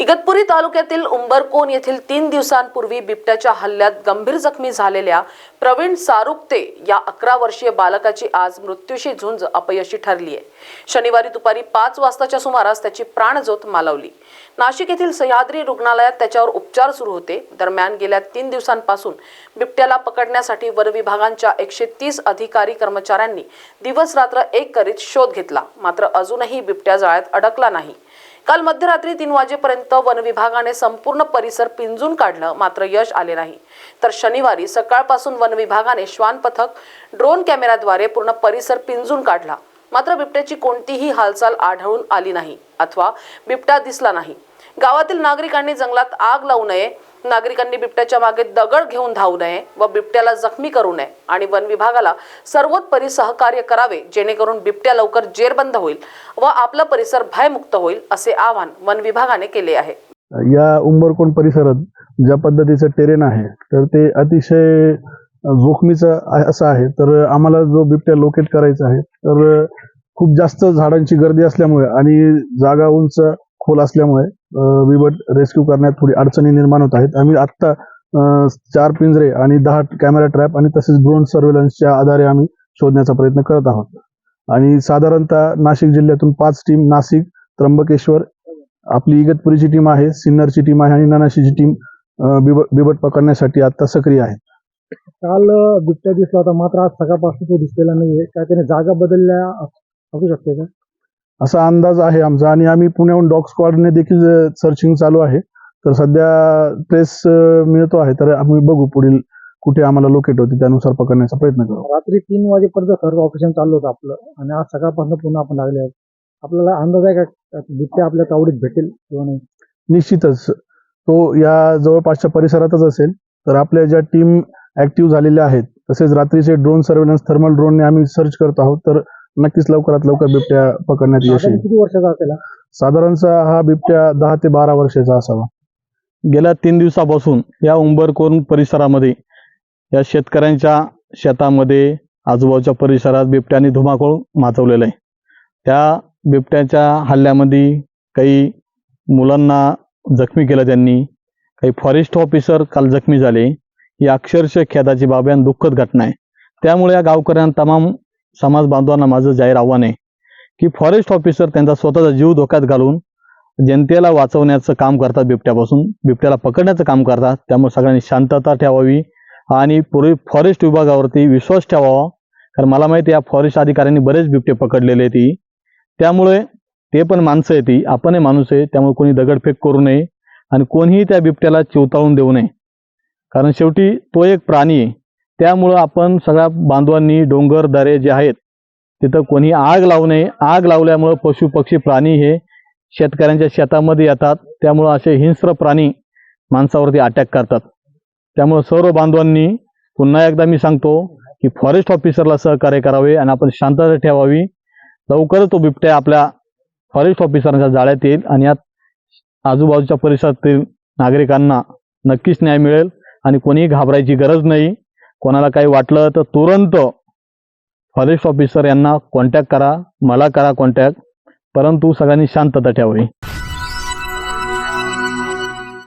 इगतपुरी तालुक्यातील उंबरकोन येथील तीन दिवसांपूर्वी बिबट्याच्या हल्ल्यात गंभीर जखमी झालेल्या प्रवीण सारुक्ते या अकरा वर्षीय बालकाची आज मृत्यूशी झुंज अपयशी ठरली आहे. शनिवारी दुपारी पाच वाजताच्या सुमारास त्याची प्राणज्योत मालवली. नाशिक येथील सह्याद्री रुग्णालयात त्याच्यावर उपचार सुरू होते. दरम्यान गेल्या तीन दिवसांपासून बिबट्याला पकडण्यासाठी वनविभागांच्या एकशे तीस अधिकारी कर्मचाऱ्यांनी दिवस रात्र एक करीत शोध घेतला. मात्र अजूनही बिबट्या जाळ्यात अडकला नाही. काल मध्यरात्री तीन वाजेपर्यंत वन विभागाने संपूर्ण परिसर पिंजून काढलं मात्र यश आले नाही. तर शनिवारी सकाळपासून वन विभागाने श्वान पथक ड्रोन कॅमेराद्वारे पूर्ण परिसर पिंजून काढला. मात्र बिबट्याची कोणतीही हालचाल आढळून आली नाही अथवा बिबटा दिसला नाही. गावातील नागरिकांनी जंगलात आग लावू नये नागरिकांनी बिबट्याच्या मागे दगड घेऊन धावू नये व बिबट्याला जखमी करू नये आणि वन विभागाला सर्वोत्परी सहकार्य करावे जेणेकरून बिबट्या लवकर जेरबंद होईल व आपला परिसर भयमुक्त होईल असे आवाहन वन विभागाने केले आहे. या उंबरकोण परिसरात ज्या पद्धतीचं टेरेन आहे तर ते अतिशय जोखमीचं आहे- असं आहे. तर आम्हाला जो बिबट्या लोकेट करायचा आहे तर खूप जास्त झाडांची गर्दी असल्यामुळे आणि जागा उंच खोल असल्यामुळे बिबट रेस्क्यू करण्यात थोडी अडचणी निर्माण होत आहेत. आम्ही आत्ता चार पिंजरे आणि दहा कॅमेरा ट्रॅप आणि तसेच ड्रोन सर्वेलन्सच्या आधारे आम्ही शोधण्याचा प्रयत्न करत आहोत. आणि साधारणतः नाशिक जिल्ह्यातून पाच टीम नाशिक त्र्यंबकेश्वर आपली इगतपुरीची टीम आहे सिन्नरची टीम आहे आणि नानाशीची टीम बिबट पकडण्यासाठी आता सक्रिय आहे. काल अ, बिबट्या दिसला होता मात्र आज सकाळपासून तो दिसलेला नाहीये. काय त्याने जागा बदलल्या असू शकते का? असा अंदाज आहे आमचा. आणि आम्ही पुण्याहून डॉग स्क्वॉडने देखील सर्चिंग चालू आहे. तर सध्या ट्रेस मिळतो आहे. तर आम्ही बघू पुढील कुठे आम्हाला लोकेट होते त्यानुसार पकडण्याचा प्रयत्न करू. रात्री तीन वाजेपर्यंत सर्व ऑपरेशन चाललं होतं आपलं. आणि आज सकाळपासून पुन्हा आपण लागले आहोत. आपल्याला अंदाज आहे का का बिबट्या आपल्या तावडीत भेटेल किंवा नाही? निश्चितच. तो या जवळपासच्या परिसरातच असेल. तर आपल्या ज्या टीम ऍक्टिव्ह झालेल्या आहेत तसेच रात्रीचे ड्रोन सर्वेलन्स थर्मल ड्रोनने आम्ही सर्च करत आहोत. तर नक्कीच लवकरात लवकर बिबट्या पकडण्यात यश येईल. किती वर्षाचा असेल हा? साधारणचा हा बिबट्या दहा ते बारा वर्षाचा असावा. गेल्या तीन दिवसापासून या उंबरकोन परिसरामध्ये या शेतकऱ्यांच्या शेतामध्ये आजूबाजूच्या परिसरात बिबट्याने धुमाकूळ माजवलेला आहे. त्या बिबट्याच्या हल्ल्यामध्ये काही मुलांना जखमी केलं त्यांनी. काही फॉरेस्ट ऑफिसर काल जखमी झाले. ही अक्षरशः खेदाची बाब आहे आणि दुःखद घटना आहे. त्यामुळे या गावकऱ्यांना तमाम समाज बांधवांना माझं जाहीर आव्हान आहे की फॉरेस्ट ऑफिसर त्यांचा स्वतःचा जीव धोक्यात घालून जनतेला वाचवण्याचं काम करतात बिबट्यापासून. बिबट्याला पकडण्याचं काम करतात. त्यामुळे सगळ्यांनी शांतता ठेवावी आणि पूर्वी फॉरेस्ट विभागावरती विश्वास ठेवावा. कारण मला माहिती या फॉरेस्ट अधिकाऱ्यांनी बरेच बिबटे पकडलेले आहेत. ती त्यामुळे ते पण माणसं आहे ती आपणही माणूस आहे. त्यामुळे कोणी दगडफेक करू नये आणि कोणीही त्या बिबट्याला चिवताळून देऊ नये. कारण शेवटी तो एक प्राणी आहे. त्यामुळं आपण सगळ्या बांधवांनी डोंगर दरे जे आहेत तिथं कोणी आग लावू नये. आग लावल्यामुळं पशु पक्षी प्राणी हे शेतकऱ्यांच्या शेतामध्ये येतात. त्यामुळं असे हिंस्र प्राणी माणसावरती अटॅक करतात. त्यामुळं सर्व बांधवांनी पुन्हा एकदा मी सांगतो की फॉरेस्ट ऑफिसरला सहकार्य करावे आणि आपण शांतता ठेवावी. लवकरच तो बिबट्या आपल्या फॉरेस्ट ऑफिसरांच्या जाळ्यात येईल आणि यात आजूबाजूच्या परिसरातील नागरिकांना नक्कीच न्याय मिळेल आणि कोणीही घाबरायची गरज नाही. कोणाला काही वाटलं तर तुरंत फॉरेस्ट ऑफिसर यांना कॉन्टॅक्ट करा मला करा कॉन्टॅक्ट परंतु सगळ्यांनी शांतता ठेवावी.